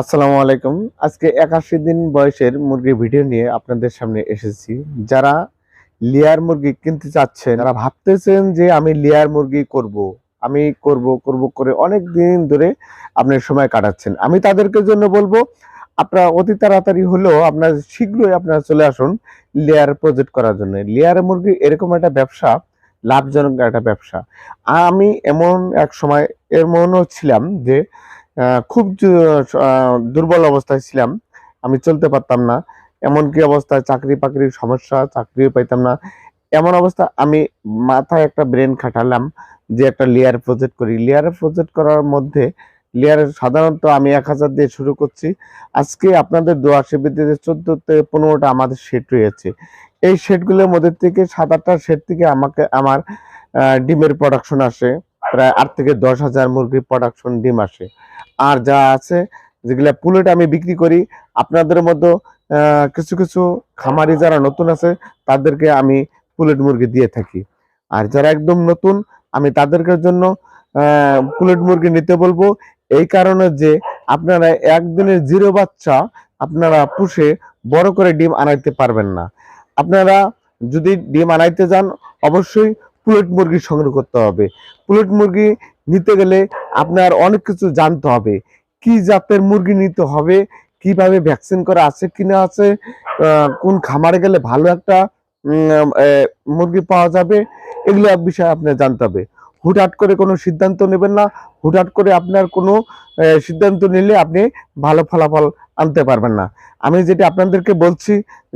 আসসালামু আলাইকুম। আজকে একাশি দিন বয়সের মুরগির ভিডিও নিয়ে আপনাদের সামনে এসেছি। যারা লেয়ার মুরগি কিনতে চাচ্ছেন, তারা ভাবতেছেন যে আমি লেয়ার মুরগি করব। আমি করব করব করে অনেক দিন ধরে আপনার সময় কাটাচ্ছেন। আমি তাদেরকে জন্য বলব, আপনারা অতি তাড়াতাড়ি হলেও আপনার শীঘ্রই আপনারা চলে আসুন লেয়ার প্রজেক্ট করার জন্য। লেয়ার মুরগি এরকম একটা ব্যবসা, লাভজনক একটা ব্যবসা। আমি এমন এক সময় এমনও ছিলাম যে খুব দুর্বল অবস্থায় ছিলাম। আমি চলতে পারতাম না। এমন কি অবস্থায় চাকরি বাকরির সমস্যা, চাকরিও পাইতাম না। এমন অবস্থা, আমি মাথায় একটা ব্রেন খাটালাম যে একটা লেয়ার প্রজেক্ট করি। লেয়ার প্রজেক্ট করার মধ্যে লেয়ারের সাধারণত আমি এক হাজার দিয়ে শুরু করছি। আজকে আপনাদের দোয়া শিবিরদের চোদ্দ থেকে পনেরোটা আমাদের সেট রয়েছে। এই সেটগুলোর মধ্যে থেকে সাত আটটা সেট থেকে আমাকে, আমার ডিমের প্রোডাকশন আসে। প্রায় আট থেকে দশ হাজার মুরগির প্রোডাকশন ডিম আসে। আর যা আছে, যেগুলা পুলেট আমি বিক্রি করি, আপনাদের মতো কিছু কিছু খামারি যারা নতুন আছে, তাদেরকে আমি পুলেট মুরগি দিয়ে থাকি। আর যারা একদম নতুন, আমি তাদেরকে জন্য পুলেট মুরগি নিতে বলব। এই কারণে যে আপনারা একদিনের জিরো বাচ্চা আপনারা পুষে বড় করে ডিম আনাইতে পারবেন না। আপনারা যদি ডিম আনাইতে যান, অবশ্যই পুলেট মুরগি সংগ্রহ করতে হবে। পুলেট মুরগি নিতে গেলে আপনার অনেক কিছু জানতে হবে। কি জাতের মুরগি নিতে হবে? কীভাবে ভ্যাকসিন করা আছে, কিনা আছে কোন খামারে গেলে ভালো একটা মুরগি পাওয়া যাবে, এগুলো বিষয়ে আপনার জানতে হবে। হুটহাট করে কোনো সিদ্ধান্ত নেবেন না। হুটহাট করে আপনার কোনো সিদ্ধান্ত নিলে আপনি ভালো ফলাফল আনতে পারবেন না। আমি যেটা আপনাদেরকে বলছি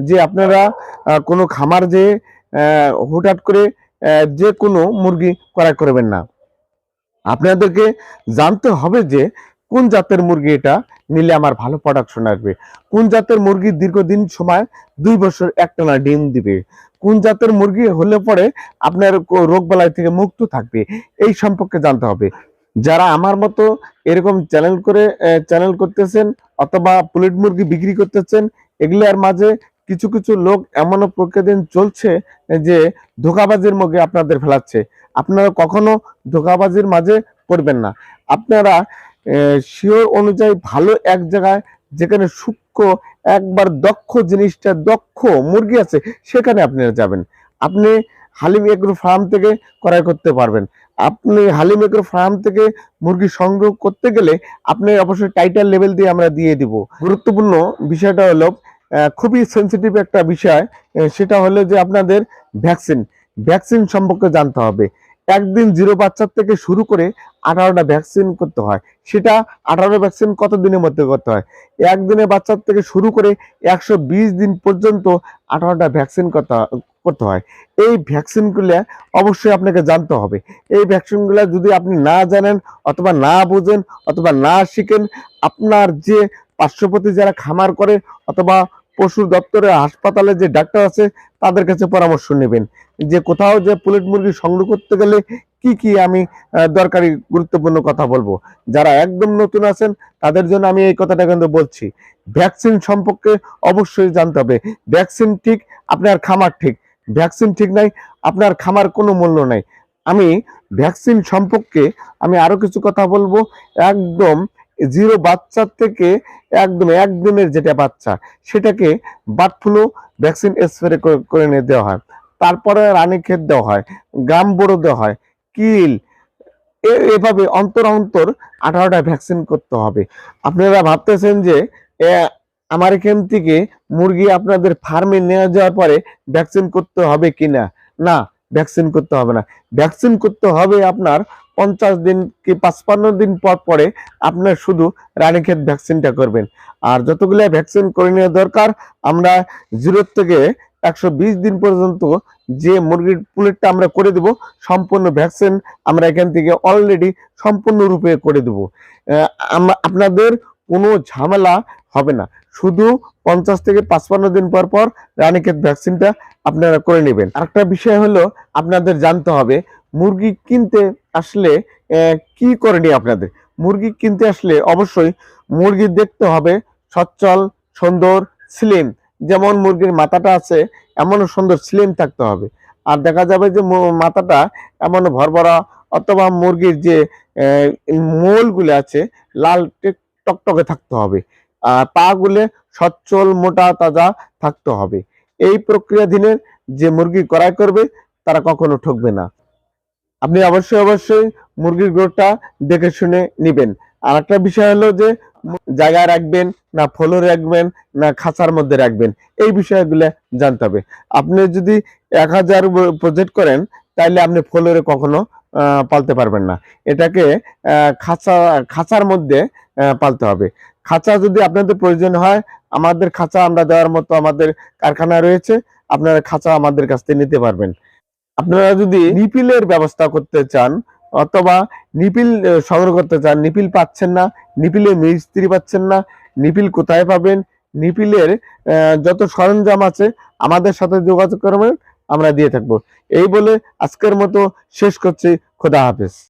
যে আপনারা কোনো খামার যে হুটহাট করে যে কোনো মুরগি ক্রয় করবেন না। আপনাদেরকে জানতে হবে যে, কোন জাতের মুরগি এটা নিলে আমার ভালো প্রোডাকশন আসবে? কোন জাতের মুরগি দীর্ঘদিন সময় দুই বছর একটানা ডিম দিবে? কোন জাতের মুরগি হলে পরে আপনার রোগ বালাই থেকে মুক্ত থাকবে? এই সম্পর্কে জানতে হবে। যারা আমার মতো এরকম চ্যানেল করে চ্যানেল করতেছেন অথবা পুলেট মুরগি বিক্রি করতেছেন, এগুলার মাঝে কিছু কিছু লোক এমনও প্রতিদিন চলছে যে ধোকাবাজির মুখে আপনাদের ফেলাচ্ছে। আপনারা কখনো ধোকাবাজির মাঝে পড়বেন না। আপনারা শিওর অনুযায়ী ভালো এক জায়গায় যেখানে সূক্ষ্ম, একবার দক্ষ জিনিসটা, দক্ষ মুরগি আছে, সেখানে আপনারা যাবেন। আপনি হালিম এগ্রো ফার্ম থেকে ক্রয় করতে পারবেন। আপনি হালিম এগ্রো ফার্ম থেকে মুরগি সংগ্রহ করতে গেলে আপনি অবশ্যই টাইটাল লেভেল দিয়ে আমরা দিয়ে দিব। গুরুত্বপূর্ণ বিষয়টা হলো খুবই সেন্সিটিভ একটা বিষয় সেটা হলো যে আপনাদের ভ্যাকসিন ভ্যাকসিন সম্পর্কে জানতে হবে। একদিন জিরো বাচ্চার থেকে শুরু করে আঠারোটা ভ্যাকসিন করতে হয়। সেটা আঠারো ভ্যাকসিন কত দিনের মধ্যে করতে হয়? একদিনের বাচ্চার থেকে শুরু করে একশো বিশ দিন পর্যন্ত আঠারোটা ভ্যাকসিন করতে করতে হয়। এই ভ্যাকসিনগুলো অবশ্যই আপনাকে জানতে হবে। এই ভ্যাকসিনগুলো যদি আপনি না জানেন অথবা না বোঝেন অথবা না শিখেন, আপনার যে পার্শ্ববর্তী যারা খামার করে অথবা পশু দপ্তরে হাসপাতালে যে ডাক্তার আছে, তাদের কাছে পরামর্শ নেবেন। যে কোথাও যে পুলেট মুরগি সংগ্রহ করতে গেলে কি কি আমি দরকারি গুরুত্বপূর্ণ কথা বলব। যারা একদম নতুন আছেন, তাদের জন্য আমি এই কথাটা কিন্তু বলছি। ভ্যাকসিন সম্পর্কে অবশ্যই জানতে হবে। ভ্যাকসিন ঠিক, আপনার খামার ঠিক। ভ্যাকসিন ঠিক নাই, আপনার খামার কোনো মূল্য নাই। আমি ভ্যাকসিন সম্পর্কে আমি আরও কিছু কথা বলব। একদম জিরো বাচ্চার থেকে একদম একদিনের যেটা বাচ্চা, সেটাকে বার্ড ফ্লু ভ্যাকসিন স্প্রে করে নিয়ে দেওয়া হয়। তারপরে রানীক্ষেত দেওয়া হয়, গ্রাম বড়ো দেওয়া হয়, কিল। এভাবে অন্তর অন্তর আঠারোটা ভ্যাকসিন করতে হবে। আপনারা ভাবতেছেন যে আমার এখান থেকে মুরগি আপনাদের ফার্মে নিয়ে যাওয়ার পরে ভ্যাকসিন করতে হবে কিনা? না, ভ্যাকসিন করতে হবে না। ভ্যাকসিন করতে হবে আপনার পঞ্চাশ দিন কি পাঁচপান্ন দিন পর পরে আপনার শুধু রানীক্ষেত ভ্যাকসিনটা করবেন। আর যতগুলো ভ্যাকসিন করে নেওয়া দরকার, আমরা জিরো থেকে একশো বিশ দিন পর্যন্ত যে মুরগির পুলেটটা আমরা করে দেব, সম্পূর্ণ ভ্যাকসিন আমরা এখান থেকে অলরেডি সম্পূর্ণরূপে করে দেব। আপনাদের কোনো ঝামেলা হবে না। শুধু পঞ্চাশ থেকে পাঁচপান্ন দিন পর পর রানীক্ষেত ভ্যাকসিনটা আপনারা করে নেবেন। আরেকটা বিষয় হলো, আপনাদের জানতে হবে মুরগি কিনতে আসলে কি করণীয় আপনাদের? মুরগি কিনতে আসলে অবশ্যই মুরগি দেখতে হবে সচ্ছল, সুন্দর স্লিম যেমন মুরগির মাথাটা আছে এমন সুন্দর স্লিম থাকতে হবে। আর দেখা যাবে যে মাথাটা এমন ভরভরা অথবা মুরগির যে মোলগুলো আছে, লাল টেক- টকটকে থাকতে হবে। আর পা গুলে সচ্ছল, মোটা, তাজা থাকতে হবে। এই প্রক্রিয়াধীনের যে মুরগি ক্রয় করবে, তারা কখনো ঠকবে না। আপনি অবশ্যই অবশ্যই মুরগির গ্রোথটা দেখে শুনে নিবেন। আর একটা বিষয় হলো যে, জায়গায় রাখবেন, না ফ্লোরে রাখবেন, না খাঁচার মধ্যে রাখবেন, এই বিষয়গুলো জানতে হবে। আপনি যদি এক হাজার প্রজেক্ট করেন তাহলে আপনি ফ্লোরে কখনো পালতে পারবেন না। এটাকে খাঁচা, খাঁচার মধ্যে পালতে হবে। খাঁচা যদি আপনাদের প্রয়োজন হয়, আমাদের খাঁচা আমরা দেওয়ার মতো আমাদের কারখানা রয়েছে, আপনারা খাঁচা আমাদের কাছ থেকে নিতে পারবেন। আপনারা যদি নিপিলের ব্যবস্থা করতে চান, অথবা নিপিল সংগ্রহ করতে চান, নিপিল পাচ্ছেন না, নিপিলে মিস্ত্রি পাচ্ছেন না, নিপিল কোথায় পাবেন, নিপিলের যত সরঞ্জাম আছে, আমাদের সাথে যোগাযোগ করবেন, আমরা দিয়ে থাকব। এই বলে আজকের মতো শেষ করছি। খোদা হাফেজ।